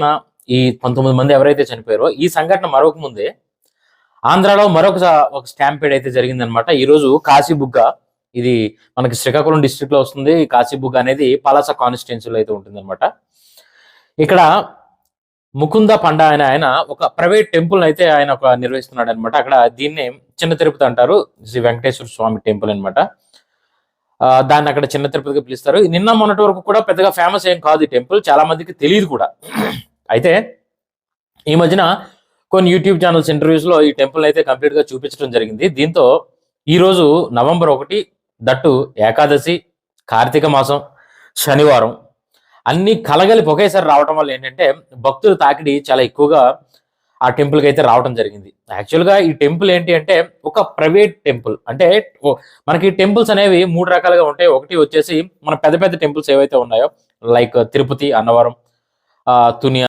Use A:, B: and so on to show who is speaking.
A: సంఘటన ఈ పంతొమ్మిది మంది ఎవరైతే చనిపోయారో ఈ సంఘటన మరొక ముందే ఆంధ్రాలో మరొక ఒక స్టాంపేడ్ అయితే జరిగిందనమాట ఈ రోజు కాశీబుగ్గ ఇది మనకి శ్రీకాకుళం డిస్ట్రిక్ట్లో వస్తుంది కాశీబుగ్గ అనేది పలాస కాన్స్టిట్యున్సీలో అయితే ఉంటుంది ఇక్కడ ముకుంద పండ ఆయన ఆయన ఒక ప్రైవేట్ టెంపుల్ అయితే ఆయన ఒక నిర్వహిస్తున్నాడు అనమాట అక్కడ దీన్నే చిన్న తిరుపతి అంటారు. శ్రీ వెంకటేశ్వర స్వామి టెంపుల్ అనమాట దాన్ని అక్కడ చిన్న తిరుపతిగా పిలుస్తారు. నిన్న మొన్నటి వరకు కూడా పెద్దగా ఫేమస్ ఏం కాదు ఈ టెంపుల్. చాలా మందికి తెలియదు కూడా. అయితే ఈ మధ్యన కొన్ని యూట్యూబ్ ఛానల్స్ ఇంటర్వ్యూస్లో ఈ టెంపుల్ అయితే కంప్లీట్గా చూపించడం జరిగింది. దీంతో ఈ రోజు నవంబర్ ఒకటి దట్టు ఏకాదశి కార్తీక మాసం శనివారం అన్ని కలగలిపి ఒకేసారి రావడం వల్ల ఏంటంటే భక్తులు తాకిడి చాలా ఎక్కువగా ఆ టెంపుల్కి అయితే రావడం జరిగింది. యాక్చువల్గా ఈ టెంపుల్ ఏంటి అంటే ఒక ప్రైవేట్ టెంపుల్ అంటే మనకి టెంపుల్స్ అనేవి మూడు రకాలుగా ఉంటాయి. ఒకటి వచ్చేసి మన పెద్ద పెద్ద టెంపుల్స్ ఏవైతే ఉన్నాయో లైక్ తిరుపతి అన్నవరం తుని